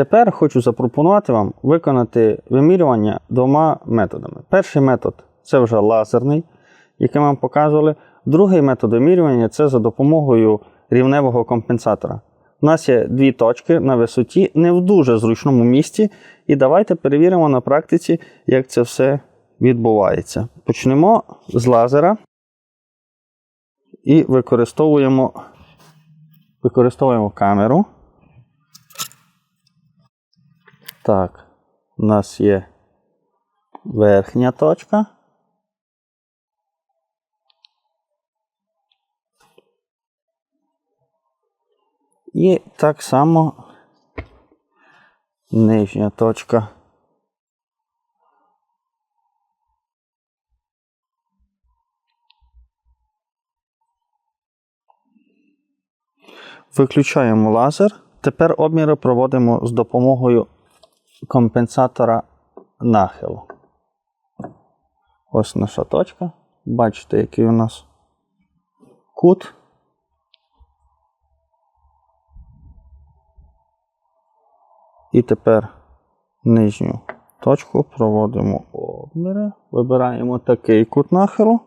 Тепер хочу запропонувати вам виконати вимірювання двома методами. Перший метод це вже лазерний, який ми вам показували. Другий метод вимірювання це за допомогою рівневого компенсатора. У нас є дві точки на висоті, не в дуже зручному місці. І давайте перевіримо на практиці, як це все відбувається. Почнемо з лазера і використовуємо, використовуємо камеру. Так, у нас є верхня точка. І так само нижня точка. Виключаємо лазер. Тепер обміри проводимо з допомогою компенсатора нахилу. Ось наша точка. Бачите, який у нас кут. І тепер нижню точку проводимо обміри. Вибираємо такий кут нахилу.